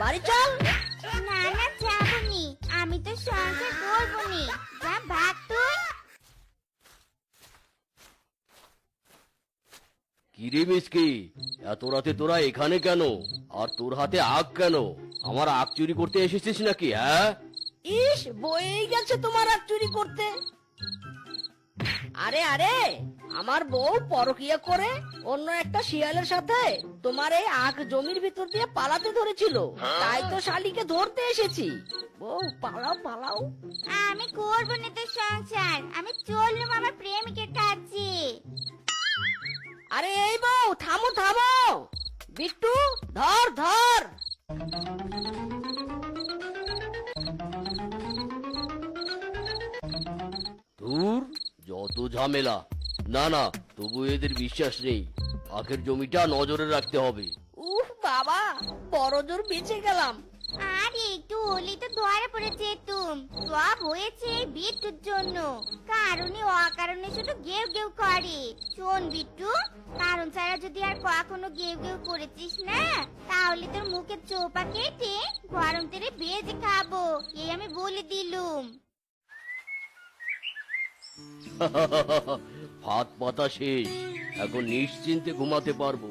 বাড়ি চল। না না যাবনি। আমি তো সংসার করবনি। যা ভাগ তুই। কিরে মিসকি? এত রাতে তোরা এখানে কেন? আর তোর হাতে আগ কেন? আমার আগ চুরি করতে এসেছিস নাকি হ্যাঁ? ইস বয়েই গেছে তোমার আর চুরি করতে। আরে আরে আমার বউ পরকিয়া করে অন্য একটা শিয়ালের সাথে তোমার এই আখ জমির ভিতর দিয়ে পালাতে ধরেছিল। তাই তো শালিকে ধরতে এসেছি। বউ পালাও পালাও। আমি করব না তোর সংসার। আমি চললাম আমার প্রেমিকের কাছে আরে এই বউ থামো থামো। বিট্টু ধর ধর। ধুর যত ঝামেলা। না না তবু এদের বিশ্বাস নেই। আখের জমিটা নজরে রাখতে হবে। উফ বাবা বড় জোর বেঁচে গেলাম। আর একটু হলেই তো ধরা পড়েছে তুম সব হয়েছে এই বিট্টুর জন্য। কারণে অকারণে শুধু গেউ গেউ করে। শোন বিট্টু কারণ ছাড়া যদি আর কখনো গেউ গেউ করেছিস না তাহলে তোর মুখে চোপা কেটে গরম তেলে ভেজে খাব। এই আমি বলে দিলুম। হাত পাতা শেষ। এখন নিশ্চিন্তে ঘুমাতে পারব।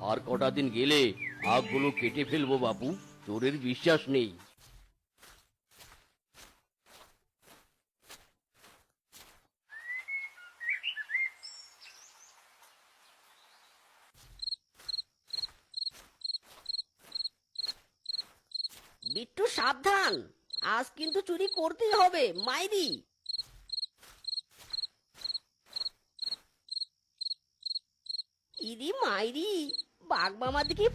আর কটা দিন গেলে আগগুলো কেটে ফেলব বাপু চোরের বিশ্বাস নেই। বিট্টু, সাবধান। আজ কিন্তু চুরি করতেই হবে, মাইরি। ইদি মাইরি বাঘ মামা দেখি